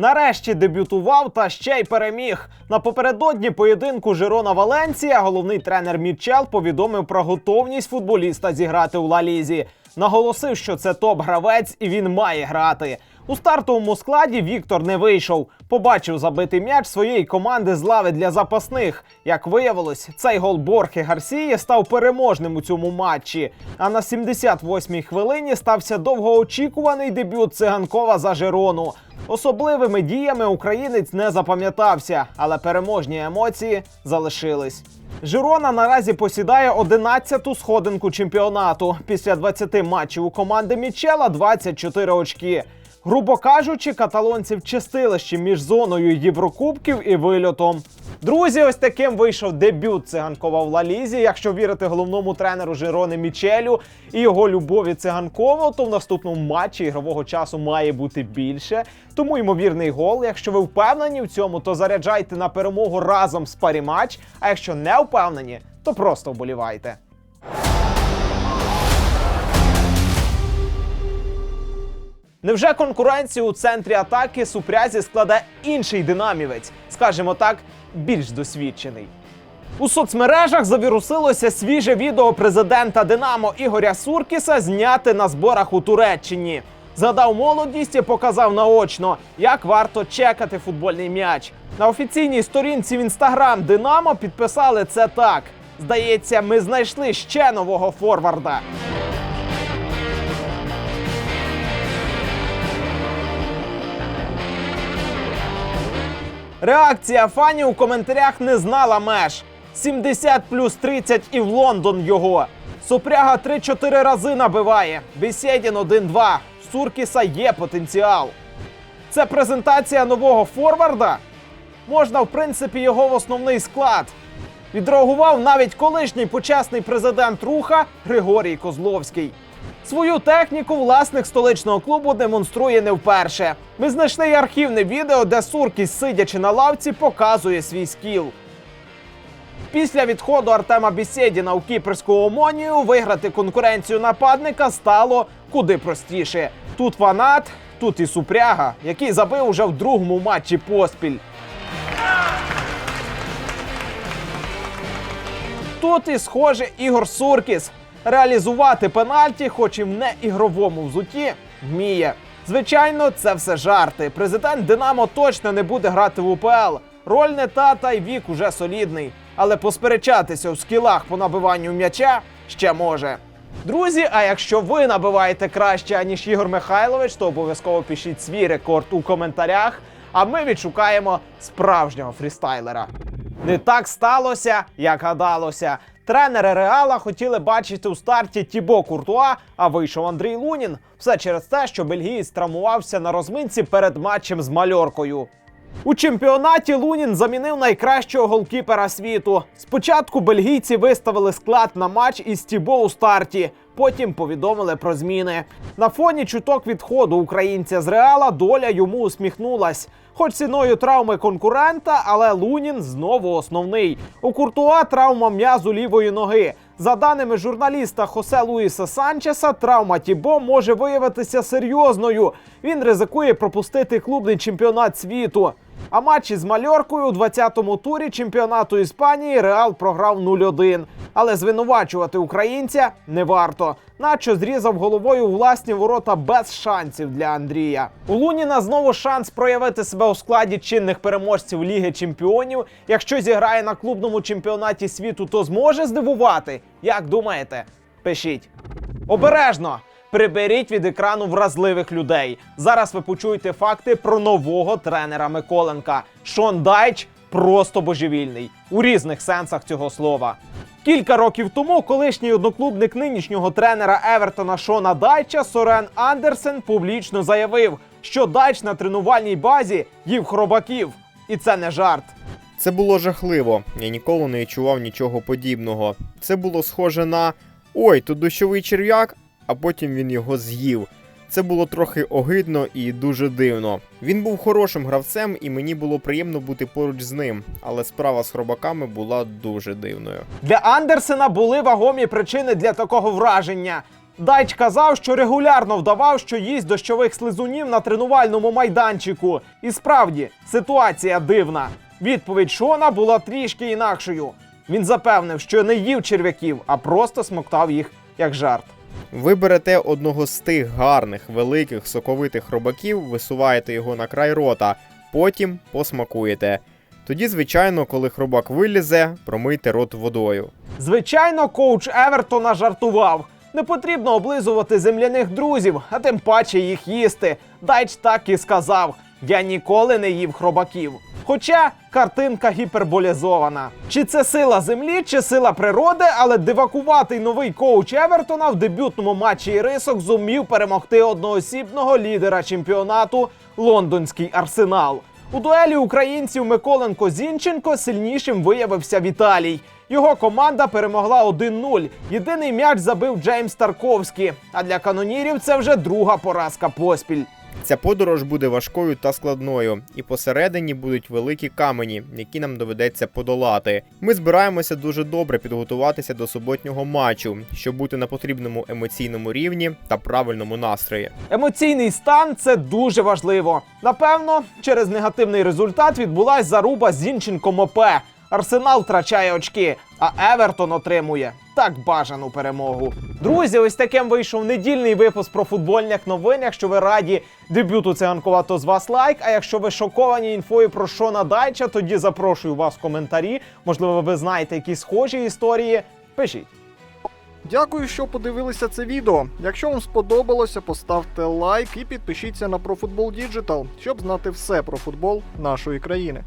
Нарешті дебютував та ще й переміг. Напередодні поєдинку Жирона Валенція головний тренер Мічел повідомив про готовність футболіста зіграти у Ла-Лізі. Наголосив, що це топ-гравець і він має грати. У стартовому складі Віктор не вийшов. Побачив забитий м'яч своєї команди з лави для запасних. Як виявилось, цей гол Борхи Гарсії став переможним у цьому матчі. А на 78-й хвилині стався довгоочікуваний дебют циганкова за Жирону. Особливими діями українець не запам'ятався, але переможні емоції залишились. Жирона наразі посідає 11-ту сходинку чемпіонату. Після 20 матчів у команди Мічела 24 очки. Грубо кажучи, каталонці в чистилищі між зоною Єврокубків і вильотом. Друзі, ось таким вийшов дебют циганкова в Лалізі. Якщо вірити головному тренеру Жирони Мічелю і його любові циганково, то в наступному матчі ігрового часу має бути більше. Тому ймовірний гол. Якщо ви впевнені в цьому, то заряджайте на перемогу разом з паріматч. А якщо не впевнені, то просто вболівайте. Невже конкуренцію у центрі атаки Супрязі складе інший динамівець, скажімо так, більш досвідчений? У соцмережах завірусилося свіже відео президента Динамо Ігоря Суркіса зняте на зборах у Туреччині. Згадав молодість і показав наочно, як варто чекати футбольний м'яч. На офіційній сторінці в інстаграм Динамо підписали це так. Здається, ми знайшли ще нового форварда. Реакція фанів у коментарях не знала меж. 70 плюс 30 і в Лондон його. Супряга 3-4 рази набиває. Бесєдін 1-2. Суркіса є потенціал. Це презентація нового форварда. Можна, в принципі, його в основний склад. Відреагував навіть колишній почесний президент руха Григорій Козловський. Свою техніку власник столичного клубу демонструє не вперше. Знайшли й архівне відео, де Суркіс, сидячи на лавці, показує свій скіл. Після відходу Артема Бісєдіна у кіпрську омонію виграти конкуренцію нападника стало куди простіше. Тут фанат, тут і супряга, який забив уже в другому матчі поспіль. Тут і схоже Ігор Суркіс. Реалізувати пенальті, хоч і в неігровому взуті, вміє. Звичайно, це все жарти. Президент Динамо точно не буде грати в УПЛ. Роль не та, та й вік уже солідний. Але посперечатися у скілах по набиванню м'яча ще може. Друзі, а якщо ви набиваєте краще, аніж Ігор Михайлович, то обов'язково пишіть свій рекорд у коментарях. А ми відшукаємо справжнього фрістайлера. Не так сталося, як гадалося. Тренери Реала хотіли бачити у старті Тібо Куртуа, а вийшов Андрій Лунін. Все через те, що бельгієць травмувався на розминці перед матчем з мальоркою. У чемпіонаті Лунін замінив найкращого голкіпера світу. Спочатку бельгійці виставили склад на матч із Тібо у старті. Потім повідомили про зміни. На фоні чуток відходу українця з Реала доля йому усміхнулась. Хоч ціною травми конкурента, але Лунін знову основний. У Куртуа травма м'язу лівої ноги. За даними журналіста Хосе Луїса Санчеса, травма Тібо може виявитися серйозною. Він ризикує пропустити клубний чемпіонат світу. А матчі з Мальоркою у 20-му турі чемпіонату Іспанії Реал програв 0-1. Але звинувачувати українця не варто. Начо зрізав головою власні ворота без шансів для Андрія. У Луніна знову шанс проявити себе у складі чинних переможців Ліги Чемпіонів. Якщо зіграє на клубному чемпіонаті світу, то зможе здивувати. Як думаєте? Пишіть. Обережно! Приберіть від екрану вразливих людей. Зараз ви почуєте факти про нового тренера Миколенка. Шон Дайч просто божевільний у різних сенсах цього слова. Кілька років тому колишній одноклубник нинішнього тренера Евертона Шона Дайча Сорен Андерсен публічно заявив, що Дайч на тренувальній базі їв хробаків. І це не жарт. Це було жахливо. Я ніколи не відчував нічого подібного. Це було схоже на ой, тут дощовий черв'як, а потім він його з'їв. Це було трохи огидно і дуже дивно. Він був хорошим гравцем, і мені було приємно бути поруч з ним, але справа з хробаками була дуже дивною. Для Андерсена були вагомі причини для такого враження. Дайч казав, що регулярно вдавав, що їсть дощових слизунів на тренувальному майданчику. І справді ситуація дивна. Відповідь Шона була трішки інакшою. Він запевнив, що не їв черв'яків, а просто смоктав їх як жарт. Ви берете одного з тих гарних, великих, соковитих хробаків, висуваєте його на край рота, потім посмакуєте. Тоді, звичайно, коли хробак вилізе, промийте рот водою. Звичайно, коуч Евертона жартував. Не потрібно облизувати земляних друзів, а тим паче їх їсти. Дайч так і сказав: я ніколи не їв хробаків. Хоча картинка гіперболізована. Чи це сила землі, чи сила природи, але дивакуватий новий коуч Евертона в дебютному матчі Ірисок зумів перемогти одноосібного лідера чемпіонату лондонський арсенал. У дуелі українців Миколенко Зінченко сильнішим виявився Віталій. Його команда перемогла 1-0. Єдиний м'яч забив Джеймс Тарковський. А для канонірів це вже друга поразка поспіль. Ця подорож буде важкою та складною, і посередині будуть великі камені, які нам доведеться подолати. Ми збираємося дуже добре підготуватися до суботнього матчу, щоб бути на потрібному емоційному рівні та правильному настрої. Емоційний стан це дуже важливо. Напевно, через негативний результат відбулась заруба з Зінченком ОП. Арсенал втрачає очки, а Евертон отримує так бажану перемогу. Друзі, ось таким вийшов недільний випуск про футбольних новин. Якщо ви раді дебюту циганкова, то з вас лайк. А якщо ви шоковані інфою про Шона Дайча, тоді запрошую вас в коментарі. Можливо, ви знаєте якісь схожі історії. Пишіть. Дякую, що подивилися це відео. Якщо вам сподобалося, поставте лайк і підпишіться на ProFootball Digital, щоб знати все про футбол нашої країни.